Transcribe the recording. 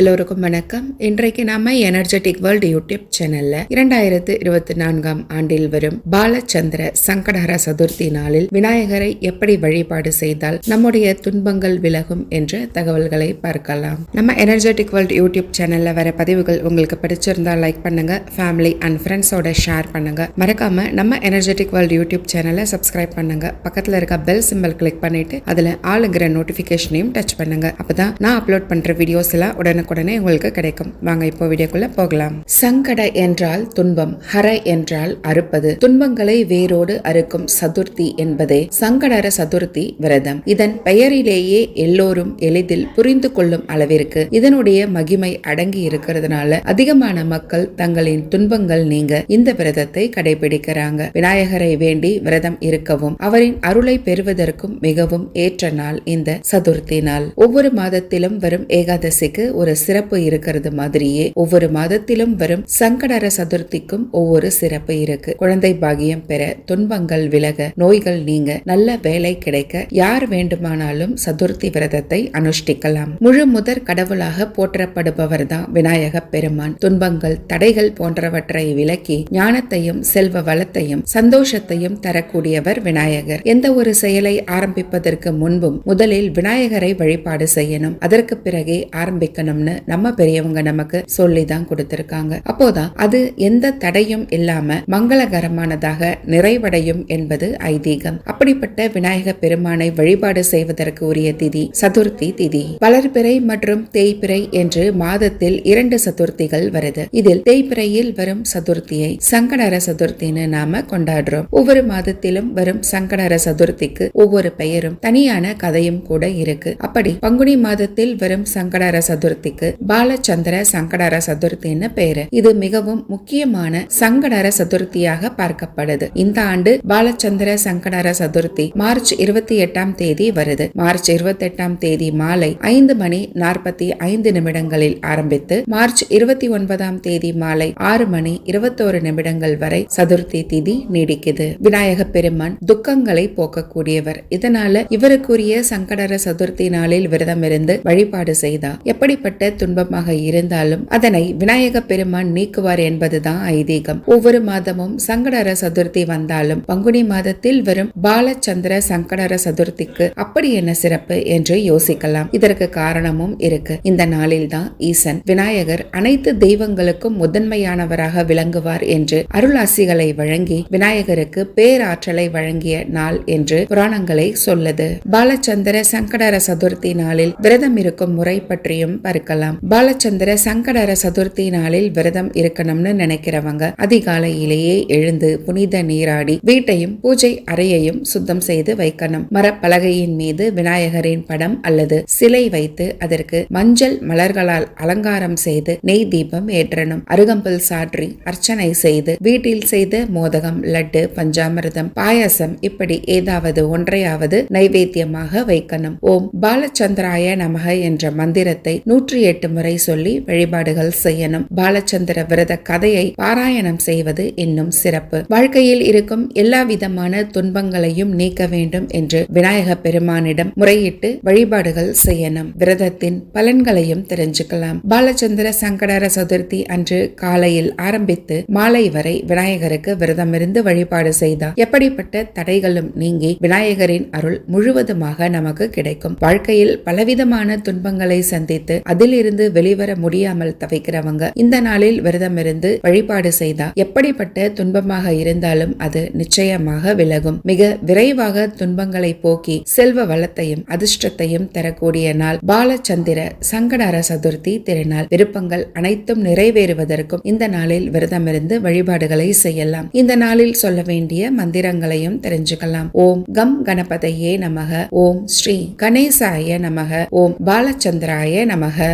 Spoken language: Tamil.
எல்லோருக்கும் வணக்கம். இன்றைக்கு நாம எனர்ஜெட்டிக் வேர்ல்டு யூடியூப் சேனல்ல இரண்டாயிரத்து இருபத்தி நான்காம் ஆண்டில் வரும் பாலச்சந்திர சங்கடஹர சதுர்த்தி நாளில் விநாயகரை எப்படி வழிபாடு செய்தால் நம்முடைய துன்பங்கள் விலகும் என்ற தகவல்களை பார்க்கலாம். நம்ம எனர்ஜெட்டிக் வேர்ல்டு யூடியூப் சேனல்ல வர பதிவுகள் உங்களுக்கு பிடிச்சிருந்தா லைக் பண்ணுங்க ஃபேமிலி அண்ட் ஃப்ரெண்ட்ஸோட ஷேர் பண்ணுங்க. மறக்காம நம்ம எனர்ஜெட்டிக் வேர்ல்டு யூடியூப் சேனலை சப்ஸ்கிரைப் பண்ணுங்க. பக்கத்துல இருக்க பெல் சிம்பல் கிளிக் பண்ணிட்டு அதுல ஆளுங்கிற நோட்டிபிகேஷனையும் டச் பண்ணுங்க. அப்பதான் நான் அப்லோட் பண்ற வீடியோஸ் எல்லாம் உடனுக்குடனே உங்களுக்கு கிடைக்கும். வாங்க இப்போ வீடியோக்குள்ள போகலாம். சங்கட என்றால் துன்பம் ஹர என்றால் அறுப்பது. துன்பங்களை வேரோடு அறுக்கும் சதுர்த்தி என்பதே சங்கடர சதுர்த்தி விரதம். இதன் பெயரிலேயே எல்லோரும் எளிதில் புரிந்து கொள்ளும் அளவிற்கு இதனுடைய மகிமை அடங்கி இருக்கிறதுனால அதிகமான மக்கள் தங்களின் துன்பங்கள் நீங்க இந்த விரதத்தை கடைபிடிக்கிறாங்க. விநாயகரை வேண்டி விரதம் இருக்கவும் அவரின் அருளை பெறுவதற்கும் மிகவும் ஏற்ற நாள் இந்த சதுர்த்தி நாள். ஒவ்வொரு மாதத்திலும் வரும் ஏகாதசிக்கு ஒரு சிறப்பு இருக்கிறது மாதிரியே ஒவ்வொரு மாதத்திலும் வரும் சங்கடர சதுர்த்திக்கும் ஒவ்வொரு சிறப்பு இருக்கு. குழந்தை பாகியம் பெற துன்பங்கள் விலக நோய்கள் நீங்க நல்ல வேலை கிடைக்க யார் வேண்டுமானாலும் சதுர்த்தி விரதத்தை அனுஷ்டிக்கலாம். முழு முதற் கடவுளாக போற்றப்படுபவர் தான் விநாயக பெருமான். துன்பங்கள் தடைகள் போன்றவற்றை விலக்கி ஞானத்தையும் செல்வ வளத்தையும் சந்தோஷத்தையும் தரக்கூடியவர் விநாயகர். எந்த ஒரு செயலை ஆரம்பிப்பதற்கு முன்பும் முதலில் விநாயகரை வழிபாடு செய்யணும். அதற்கு பிறகே ஆரம்பிக்கணும் ஆரம்பிக்கணும்னு நம்ம பெரியவங்க நமக்கு சொல்லி தான் கொடுத்திருக்காங்க. அப்போதான் அது எந்த தடையும் இல்லாம மங்களகரமானதாக நிறைவடையும் என்பது ஐதீகம். அப்படிப்பட்ட விநாயக பெருமானை வழிபாடு செய்வதற்கு உரிய திதி சதுர்த்தி திதி. வளர்பிறை மற்றும் தேய்பிறை என்று மாதத்தில் இரண்டு சதுர்த்திகள் வருது. இதில் தேய்பிறையில் வரும் சதுர்த்தியை சங்கடர சதுர்த்தின்னு நாம கொண்டாடுறோம். ஒவ்வொரு மாதத்திலும் வரும் சங்கடர சதுர்த்திக்கு ஒவ்வொரு பெயரும் தனியான கதையும் கூட இருக்கு. அப்படி பங்குனி மாதத்தில் வரும் சங்கடர சதுர்த்தி சதுர்த்திக்கு பாலச்சந்திர சங்கடர சதுர்த்தின்னு பேரு. இது மிகவும் முக்கியமான சங்கடர சதுர்த்தியாக பார்க்கப்படுது. இந்த ஆண்டு பாலச்சந்திர சங்கடர சதுர்த்தி மார்ச் இருபத்தி எட்டாம் தேதி வருது. மார்ச் இருபத்தி எட்டாம் தேதி மாலை ஐந்து மணி நாற்பத்தி ஐந்து நிமிடங்களில் ஆரம்பித்து மார்ச் இருபத்தி ஒன்பதாம் தேதி மாலை ஆறு மணி இருபத்தோரு நிமிடங்கள் வரை சதுர்த்தி திதி நீடிக்குது. விநாயக பெருமான் துக்கங்களை போக்கக்கூடியவர். இதனால இவருக்குரிய சங்கடர சதுர்த்தி நாளில் விரதம் இருந்து வழிபாடு செய்தா எப்படிப்பட்ட துன்பமாக இருந்தாலும் அதனை விநாயக பெருமான் நீக்குவார் என்பதுதான் ஐதீகம். ஒவ்வொரு மாதமும் சங்கடர சதுர்த்தி வந்தாலும் பங்குனி மாதத்தில் வரும் பாலச்சந்திர சங்கடர சதுர்த்திக்கு அப்படி என்ன சிறப்பு என்று யோசிக்கலாம். இதற்கு காரணமும் இருக்கு. இந்த நாளில் தான் ஈசன் விநாயகர் அனைத்து தெய்வங்களுக்கும் முதன்மையானவராக விளங்குவார் என்று அருளாசிகளை வழங்கி விநாயகருக்கு பேராற்றலை வழங்கிய நாள் என்று புராணங்களை சொல்லுது. பாலச்சந்திர சங்கடர சதுர்த்தி நாளில் விரதம் இருக்கும் முறை பற்றியும் பார்க்க இருக்கலாம். பாலச்சந்திர சங்கடர சதுர்த்தி நாளில் விரதம் இருக்கணும்னு நினைக்கிறவங்க அதிகாலையிலேயே எழுந்து புனித நீராடி வீட்டையும் பூஜை அறையையும் சுத்தம் செய்து வைக்கணும். மரப்பலகையின் மீது விநாயகரின் படம் அல்லது சிலை வைத்து அதற்கு மஞ்சள் மலர்களால் அலங்காரம் செய்து நெய் தீபம் ஏற்றணும். அருகம்புல் சாற்றி அர்ச்சனை செய்து வீட்டில் செய்த மோதகம் லட்டு பஞ்சாமிர்தம் பாயாசம் இப்படி ஏதாவது ஒன்றையாவது நைவேத்தியமாக வைக்கணும். ஓம் பாலச்சந்திராய நமக என்ற மந்திரத்தை நூற்று நூற்றி எட்டு முறை சொல்லி வழிபாடுகள் செய்யணும். பாலச்சந்திர விரத கதையை பாராயணம் செய்வது இன்னும் சிறப்பு. வாழ்க்கையில் இருக்கும் எல்லா விதமான துன்பங்களையும் நீக்க வேண்டும் என்று விநாயக பெருமானிடம் முறையிட்டு வழிபாடுகள் செய்யணும். விரதத்தின் பலன்களையும் தெரிஞ்சுக்கலாம். பாலச்சந்திர சங்கடர சதுர்த்தி அன்று காலையில் ஆரம்பித்து மாலை வரை விநாயகருக்கு விரதமிருந்து வழிபாடு செய்தார் எப்படிப்பட்ட தடைகளும் நீங்கி விநாயகரின் அருள் முழுவதுமாக நமக்கு கிடைக்கும். வாழ்க்கையில் பலவிதமான துன்பங்களை சந்தித்து அதில் அதிலிருந்து வெளிவர முடியாமல் தவிக்கிறவங்க. இந்த நாளில் விரதம் இருந்து வழிபாடு செய்தா எப்படிப்பட்ட துன்பமாக இருந்தாலும் அது நிச்சயமாக விலகும். மிக விரைவாக துன்பங்களை போக்கி செல்வ வளத்தையும் அதிர்ஷ்டத்தையும் தரக்கூடிய நாள் பாலச்சந்திர சங்கடார சதுர்த்தி திருநாள். விருப்பங்கள் அனைத்தும் நிறைவேறுவதற்கும் இந்த நாளில் விரதம் இருந்து வழிபாடுகளை செய்யலாம். இந்த நாளில் சொல்ல வேண்டிய மந்திரங்களையும் தெரிஞ்சுக்கலாம். ஓம் கம் கணபதையே நமக. ஓம் ஸ்ரீ கணேசாய நமக. ஓம் பாலச்சந்திராய நமக.